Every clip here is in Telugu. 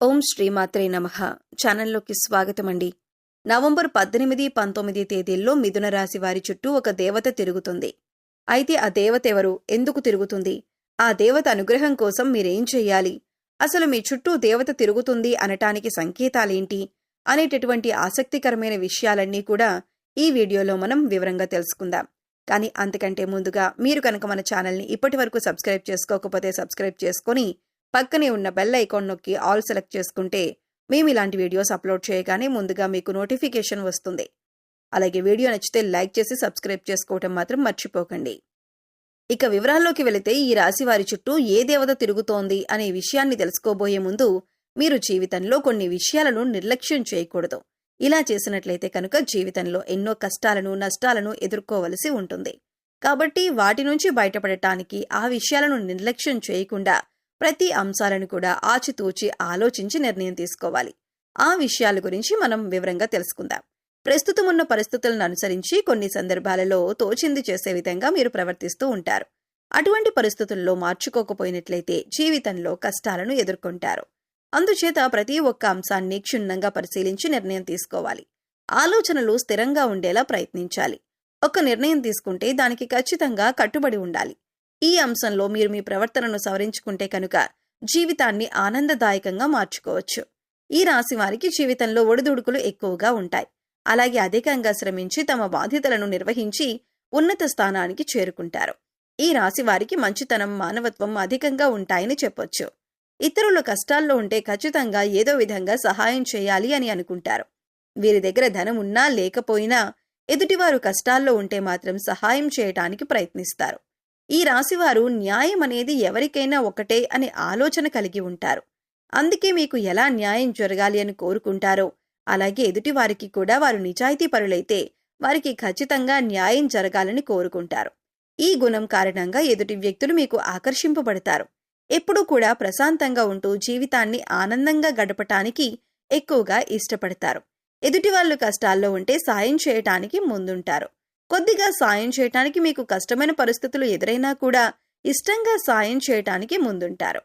ఓం శ్రీమాత్రే నమ. ఛానల్లోకి స్వాగతం అండి నవంబర్ పద్దెనిమిది పంతొమ్మిది తేదీల్లో మిథున రాశి వారి చుట్టూ ఒక దేవత తిరుగుతుంది. అయితే ఆ దేవత ఎవరు? ఎందుకు తిరుగుతుంది? ఆ దేవత అనుగ్రహం కోసం మీరేం చెయ్యాలి అసలు మీ చుట్టూ దేవత తిరుగుతుంది అనటానికి సంకేతాలేంటి? అనేటటువంటి ఆసక్తికరమైన విషయాలన్నీ కూడా ఈ వీడియోలో మనం వివరంగా తెలుసుకుందాం. కానీ అంతకంటే ముందుగా మీరు కనుక మన ఛానల్ని ఇప్పటి వరకు సబ్స్క్రైబ్ చేసుకోకపోతే సబ్స్క్రైబ్ చేసుకొని పక్కనే ఉన్న బెల్ ఐకాన్ నొక్కి ఆల్ సెలెక్ట్ చేసుకుంటే మేము ఇలాంటి వీడియోస్ అప్లోడ్ చేయగానే ముందుగా మీకు నోటిఫికేషన్ వస్తుంది. అలాగే వీడియో నచ్చితే లైక్ చేసి సబ్స్క్రైబ్ చేసుకోవటం మాత్రం మర్చిపోకండి. ఇక వివరాల్లోకి వెళితే ఈ రాశి వారి చుట్టూ ఏ దేవత తిరుగుతోంది అనే విషయాన్ని తెలుసుకోబోయే ముందు మీరు జీవితంలో కొన్ని విషయాలను నిర్లక్ష్యం చేయకూడదు. ఇలా చేసినట్లయితే కనుక జీవితంలో ఎన్నో కష్టాలను నష్టాలను ఎదుర్కోవలసి ఉంటుంది. కాబట్టి వాటి నుంచి బయటపడటానికి ఆ విషయాలను నిర్లక్ష్యం చేయకుండా ప్రతి అంశాలను కూడా ఆచితూచి ఆలోచించి నిర్ణయం తీసుకోవాలి. ఆ విషయాల గురించి మనం వివరంగా తెలుసుకుందాం. ప్రస్తుతం ఉన్న పరిస్థితులను అనుసరించి కొన్ని సందర్భాలలో తోచింది చేసే విధంగా మీరు ప్రవర్తిస్తూ ఉంటారు. అటువంటి పరిస్థితుల్లో మార్చుకోకపోయినట్లయితే జీవితంలో కష్టాలను ఎదుర్కొంటారు. అందుచేత ప్రతి ఒక్క అంశాన్ని క్షుణ్ణంగా పరిశీలించి నిర్ణయం తీసుకోవాలి. ఆలోచనలు స్థిరంగా ఉండేలా ప్రయత్నించాలి. ఒక నిర్ణయం తీసుకుంటే దానికి ఖచ్చితంగా కట్టుబడి ఉండాలి. ఈ అంశంలో మీరు మీ ప్రవర్తనను సవరించుకుంటే కనుక జీవితాన్ని ఆనందదాయకంగా మార్చుకోవచ్చు. ఈ రాశి వారికి జీవితంలో ఒడిదుడుకులు ఎక్కువగా ఉంటాయి. అలాగే అధికంగా శ్రమించి తమ బాధ్యతలను నిర్వహించి ఉన్నత స్థానానికి చేరుకుంటారు. ఈ రాశి వారికి మంచితనం మానవత్వం అధికంగా ఉంటాయని చెప్పొచ్చు. ఇతరుల కష్టాల్లో ఉంటే ఖచ్చితంగా ఏదో విధంగా సహాయం చేయాలి అని అనుకుంటారు. వీరి దగ్గర ధనం ఉన్నా లేకపోయినా ఎదుటివారు కష్టాల్లో ఉంటే మాత్రం సహాయం చేయటానికి ప్రయత్నిస్తారు. ఈ రాశివారు న్యాయం అనేది ఎవరికైనా ఒకటే అనే ఆలోచన కలిగి ఉంటారు. అందుకే మీకు ఎలా న్యాయం జరగాలి అని కోరుకుంటారో అలాగే ఎదుటివారికి కూడా వారు నిజాయితీ పరులైతే వారికి ఖచ్చితంగా న్యాయం జరగాలని కోరుకుంటారు. ఈ గుణం కారణంగా ఎదుటి వ్యక్తులు మీకు ఆకర్షింపబడతారు. ఎప్పుడూ కూడా ప్రశాంతంగా ఉంటూ జీవితాన్ని ఆనందంగా గడపటానికి ఎక్కువగా ఇష్టపడతారు. ఎదుటి వాళ్ళు కష్టాల్లో ఉంటే సాయం చేయటానికి ముందుంటారు. కొద్దిగా సాయం చేయటానికి మీకు కష్టమైన పరిస్థితులు ఎదురైనా కూడా ఇష్టంగా సాయం చేయటానికి ముందుంటారు.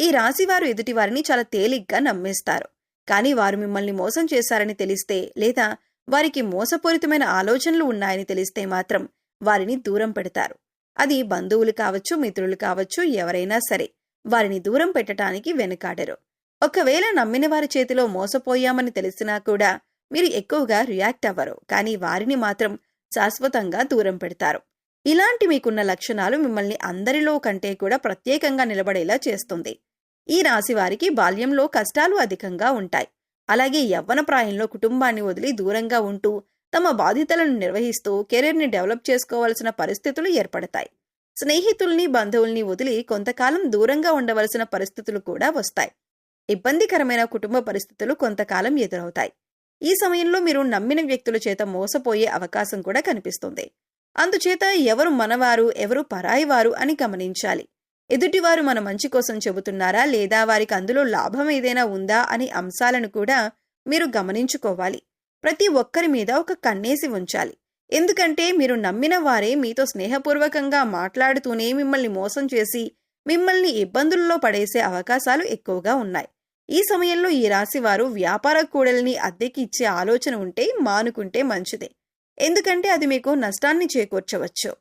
ఈ రాశివారు ఎదుటివారిని చాలా తేలిగ్గా నమ్మేస్తారు. కానీ వారు మిమ్మల్ని మోసం చేశారని తెలిస్తే లేదా వారికి మోసపూరితమైన ఆలోచనలు ఉన్నాయని తెలిస్తే మాత్రం వారిని దూరం పెడతారు. అది బంధువులు కావచ్చు మిత్రులు కావచ్చు ఎవరైనా సరే వారిని దూరం పెట్టడానికి వెనుకాడరు. ఒకవేళ నమ్మిన వారి చేతిలో మోసపోయామని తెలిసినా కూడా మీరు ఎక్కువగా రియాక్ట్ అవ్వరు. కానీ వారిని మాత్రం శాశ్వతంగా దూరం పెడతారు. ఇలాంటి మీకున్న లక్షణాలు మిమ్మల్ని అందరిలో కంటే కూడా ప్రత్యేకంగా నిలబడేలా చేస్తుంది. ఈ రాశి వారికి బాల్యంలో కష్టాలు అధికంగా ఉంటాయి. అలాగే యవ్వన ప్రాయంలో కుటుంబాన్ని వదిలి దూరంగా ఉంటూ తమ బాధ్యతలను నిర్వహిస్తూ కెరీర్ని డెవలప్ చేసుకోవాల్సిన పరిస్థితులు ఏర్పడతాయి. స్నేహితుల్ని బంధువుల్ని వదిలి కొంతకాలం దూరంగా ఉండవలసిన పరిస్థితులు కూడా వస్తాయి. ఇబ్బందికరమైన కుటుంబ పరిస్థితులు కొంతకాలం ఎదురవుతాయి. ఈ సమయంలో మీరు నమ్మిన వ్యక్తుల చేత మోసపోయే అవకాశం కూడా కనిపిస్తుంది. అందుచేత ఎవరు మనవారు ఎవరు పరాయివారు అని గమనించాలి. ఎదుటివారు మన మంచి కోసం చెబుతున్నారా లేదా వారికి అందులో లాభం ఏదైనా ఉందా అనే అంశాలను కూడా మీరు గమనించుకోవాలి. ప్రతి ఒక్కరి మీద ఒక కన్నేసి ఉంచాలి. ఎందుకంటే మీరు నమ్మిన వారే మీతో స్నేహపూర్వకంగా మాట్లాడుతూనే మిమ్మల్ని మోసం చేసి మిమ్మల్ని ఇబ్బందుల్లో పడేసే అవకాశాలు ఎక్కువగా ఉన్నాయి. ఈ సమయంలో ఈ రాశి వారు వ్యాపార కూడలిని అద్దెకి ఇచ్చే ఆలోచన ఉంటే మానుకుంటే మంచిదే. ఎందుకంటే అది మీకు నష్టాన్ని చేకూర్చవచ్చు.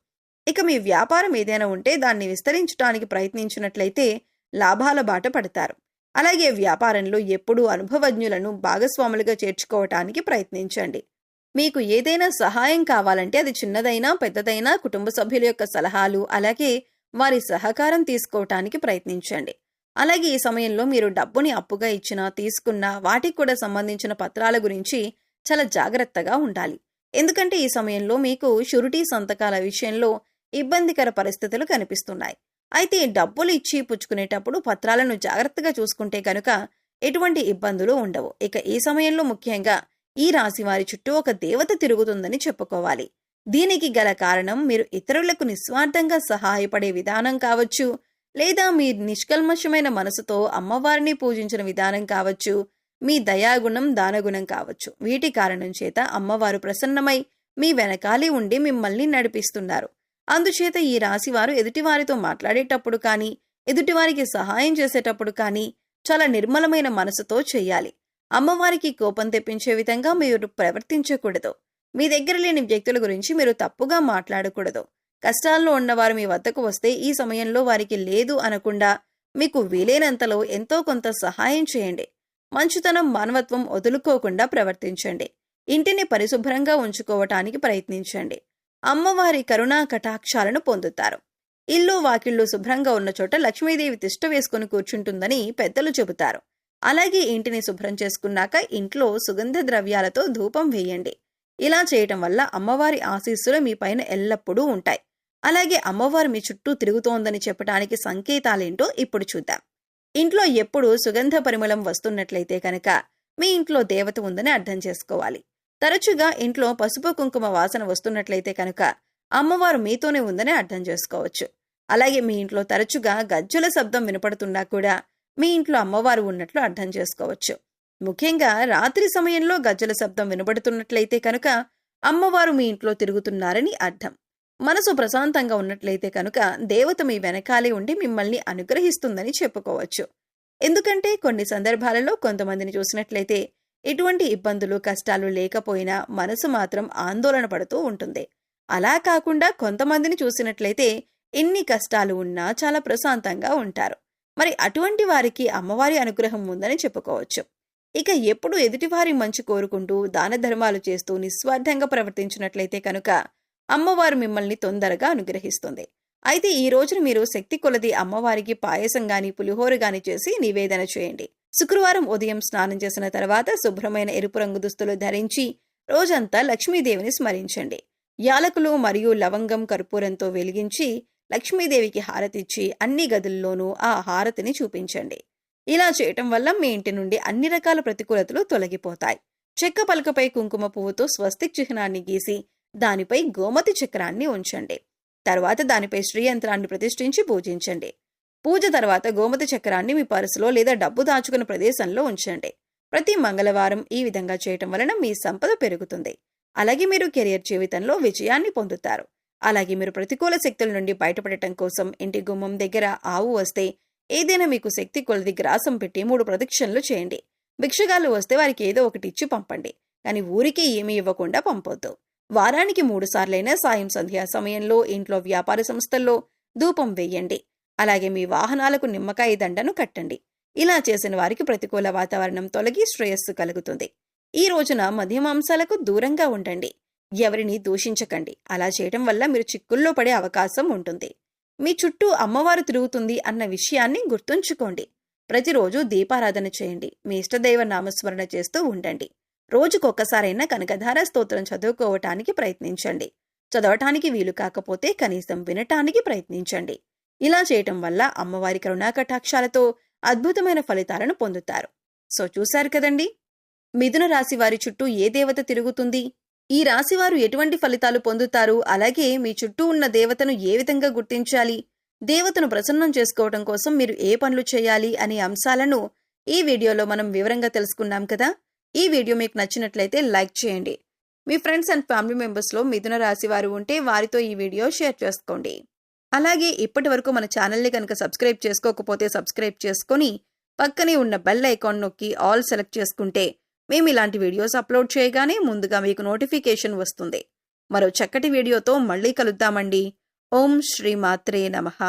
ఇక మీ వ్యాపారం ఏదైనా ఉంటే దాన్ని విస్తరించడానికి ప్రయత్నించినట్లయితే లాభాల బాట పడతారు. అలాగే వ్యాపారంలో ఎప్పుడూ అనుభవజ్ఞులను భాగస్వాములుగా చేర్చుకోవటానికి ప్రయత్నించండి. మీకు ఏదైనా సహాయం కావాలంటే అది చిన్నదైనా పెద్దదైనా కుటుంబ సభ్యుల యొక్క సలహాలు అలాగే వారి సహకారం తీసుకోవటానికి ప్రయత్నించండి. అలాగే ఈ సమయంలో మీరు డబ్బుని అప్పుగా ఇచ్చినా తీసుకున్నా వాటికి కూడా సంబంధించిన పత్రాల గురించి చాలా జాగ్రత్తగా ఉండాలి. ఎందుకంటే ఈ సమయంలో మీకు షురిటీ సంతకాల విషయంలో ఇబ్బందికర పరిస్థితులు కనిపిస్తున్నాయి. అయితే డబ్బులు ఇచ్చి పుచ్చుకునేటప్పుడు పత్రాలను జాగ్రత్తగా చూసుకుంటే కనుక ఎటువంటి ఇబ్బందులు ఉండవు. ఇక ఈ సమయంలో ముఖ్యంగా ఈ రాశి వారి చుట్టూ ఒక దేవత తిరుగుతుందని చెప్పుకోవాలి. దీనికి గల కారణం మీరు ఇతరులకు నిస్వార్థంగా సహాయపడే విధానం కావచ్చు లేదా మీ నిష్కల్మషమైన మనసుతో అమ్మవారిని పూజించిన విధానం కావచ్చు మీ దయాగుణం దానగుణం కావచ్చు. వీటి కారణం చేత అమ్మవారు ప్రసన్నమై మీ వెనకాలి ఉండి మిమ్మల్ని నడిపిస్తున్నారు. అందుచేత ఈ రాశివారు ఎదుటివారితో మాట్లాడేటప్పుడు కానీ ఎదుటివారికి సహాయం చేసేటప్పుడు కానీ చాలా నిర్మలమైన మనసుతో చేయాలి. అమ్మవారికి కోపం తెప్పించే విధంగా మీరు ప్రవర్తించకూడదు. మీ దగ్గర లేని వ్యక్తుల గురించి మీరు తప్పుగా మాట్లాడకూడదు. కష్టాల్లో ఉన్నవారు మీ వద్దకు వస్తే ఈ సమయంలో వారికి లేదు అనకుండా మీకు వీలైనంతలో ఎంతో కొంత సహాయం చేయండి. మంచుతనం మానవత్వం వదులుకోకుండా ప్రవర్తించండి. ఇంటిని పరిశుభ్రంగా ఉంచుకోవటానికి ప్రయత్నించండి. అమ్మవారి కరుణా కటాక్షాలను పొందుతారు. ఇల్లు వాకిళ్ళు శుభ్రంగా ఉన్న చోట లక్ష్మీదేవి తిష్ట వేసుకుని కూర్చుంటుందని పెద్దలు చెబుతారు. అలాగే ఇంటిని శుభ్రం చేసుకున్నాక ఇంట్లో సుగంధ ద్రవ్యాలతో ధూపం వేయండి. ఇలా చేయటం వల్ల అమ్మవారి ఆశీస్సులు మీ పైన ఎల్లప్పుడూ ఉంటాయి. అలాగే అమ్మవారు మీ చుట్టూ తిరుగుతోందని చెప్పడానికి సంకేతాలేంటో ఇప్పుడు చూద్దాం. ఇంట్లో ఎప్పుడు సుగంధ పరిమళం వస్తున్నట్లయితే కనుక మీ ఇంట్లో దేవత ఉందని అర్థం చేసుకోవాలి. తరచుగా ఇంట్లో పసుపు కుంకుమ వాసన వస్తున్నట్లయితే కనుక అమ్మవారు మీతోనే ఉందని అర్థం చేసుకోవచ్చు. అలాగే మీ ఇంట్లో తరచుగా గజ్జల శబ్దం వినపడుతున్నా కూడా మీ ఇంట్లో అమ్మవారు ఉన్నట్లు అర్థం చేసుకోవచ్చు. ముఖ్యంగా రాత్రి సమయంలో గజ్జల శబ్దం వినబడుతున్నట్లయితే కనుక అమ్మవారు మీ ఇంట్లో తిరుగుతున్నారని అర్థం. మనసు ప్రశాంతంగా ఉన్నట్లయితే కనుక దేవత మీ వెనకాలే ఉండి మిమ్మల్ని అనుగ్రహిస్తుందని చెప్పుకోవచ్చు. ఎందుకంటే కొన్ని సందర్భాలలో కొంతమందిని చూసినట్లయితే ఎటువంటి ఇబ్బందులు కష్టాలు లేకపోయినా మనసు మాత్రం ఆందోళన పడుతూ ఉంటుంది. అలా కాకుండా కొంతమందిని చూసినట్లయితే ఎన్ని కష్టాలు ఉన్నా చాలా ప్రశాంతంగా ఉంటారు. మరి అటువంటి వారికి అమ్మవారి అనుగ్రహం ఉందని చెప్పుకోవచ్చు. ఇక ఎప్పుడు ఎదుటివారి మంచి కోరుకుంటూ దాన ధర్మాలు చేస్తూ నిస్వార్థంగా ప్రవర్తించినట్లయితే కనుక అమ్మవారు మిమ్మల్ని తొందరగా అనుగ్రహిస్తుంది. అయితే ఈ రోజున మీరు శక్తి కొలది అమ్మవారికి పాయసం గాని పులిహోర గాని చేసి నివేదన చేయండి. శుక్రవారం ఉదయం స్నానం చేసిన తర్వాత శుభ్రమైన ఎరుపు రంగు దుస్తులు ధరించి రోజంతా లక్ష్మీదేవిని స్మరించండి. యాలకులు మరియు లవంగం కర్పూరంతో వెలిగించి లక్ష్మీదేవికి హారతిచ్చి అన్ని గదుల్లోనూ ఆ హారతిని చూపించండి. ఇలా చేయటం వల్ల మీ ఇంటి నుండి అన్ని రకాల ప్రతికూలతలు తొలగిపోతాయి. చెక్క పలకపై కుంకుమ పువ్వుతో స్వస్తిక్ చిహ్నాన్ని గీసి దానిపై గోమతి చక్రాన్ని ఉంచండి. తర్వాత దానిపై శ్రీయంత్రాన్ని ప్రతిష్ఠించి పూజించండి. పూజ తర్వాత గోమతి చక్రాన్ని మీ పర్సులో లేదా డబ్బు దాచుకున్న ప్రదేశంలో ఉంచండి. ప్రతి మంగళవారం ఈ విధంగా చేయటం వలన మీ సంపద పెరుగుతుంది. అలాగే మీరు కెరియర్ జీవితంలో విజయాన్ని పొందుతారు. అలాగే మీరు ప్రతికూల శక్తుల నుండి బయటపడటం కోసం ఇంటి గుమ్మం దగ్గర ఆవు వస్తే ఏదైనా మీకు శక్తి కొలది గ్రాసం పెట్టి మూడు ప్రదక్షిణలు చేయండి. భిక్షగాలు వస్తే వారికి ఏదో ఒకటి ఇచ్చి పంపండి. కానీ ఊరికే ఏమీ ఇవ్వకుండా పంపొద్దు. వారానికి మూడుసార్లైనా సాయం సంధ్యా సమయంలో ఇంట్లో వ్యాపార సంస్థల్లో ధూపం వేయండి. అలాగే మీ వాహనాలకు నిమ్మకాయ దండను కట్టండి. ఇలా చేసిన వారికి ప్రతికూల వాతావరణం తొలగి శ్రేయస్సు కలుగుతుంది. ఈ రోజున మద్యమాంసాలకు దూరంగా ఉండండి. ఎవరిని దూషించకండి. అలా చేయడం వల్ల మీరు చిక్కుల్లో పడే అవకాశం ఉంటుంది. మీ చుట్టూ అమ్మవారు తిరుగుతుంది అన్న విషయాన్ని గుర్తుంచుకోండి. ప్రతిరోజు దీపారాధన చేయండి. మీ ఇష్టదైవ నామస్మరణ చేస్తూ ఉండండి. రోజుకొక్కసారైనా కనకధార స్తోత్రం చదువుకోవటానికి ప్రయత్నించండి. చదవటానికి వీలు కాకపోతే కనీసం వినటానికి ప్రయత్నించండి. ఇలా చేయటం వల్ల అమ్మవారి కరుణాకటాక్షాలతో అద్భుతమైన ఫలితాలను పొందుతారు. సో చూశారు కదండి? మిథున రాశి వారి చుట్టూ ఏ దేవత తిరుగుతుంది? ఈ రాశివారు ఎటువంటి ఫలితాలు పొందుతారు? అలాగే మీ చుట్టూ ఉన్న దేవతను ఏ విధంగా గుర్తించాలి? దేవతను ప్రసన్నం చేసుకోవటం కోసం మీరు ఏ పనులు చేయాలి? అనే అంశాలను ఈ వీడియోలో మనం వివరంగా తెలుసుకున్నాం కదా? ఈ వీడియో మీకు నచ్చినట్లయితే లైక్ చేయండి. మీ ఫ్రెండ్స్ అండ్ ఫ్యామిలీ మెంబర్స్లో మిథున రాశి వారు ఉంటే వారితో ఈ వీడియో షేర్ చేసుకోండి. అలాగే ఇప్పటి వరకు మన ఛానల్ని కనుక సబ్స్క్రైబ్ చేసుకోకపోతే సబ్స్క్రైబ్ చేసుకొని పక్కనే ఉన్న బెల్ ఐకాన్ నొక్కి ఆల్ సెలెక్ట్ చేసుకుంటే మేము ఇలాంటి వీడియోస్ అప్లోడ్ చేయగానే ముందుగా మీకు నోటిఫికేషన్ వస్తుంది. మరో చక్కటి వీడియోతో మళ్ళీ కలుద్దామండి. ఓం శ్రీ మాత్రే నమః.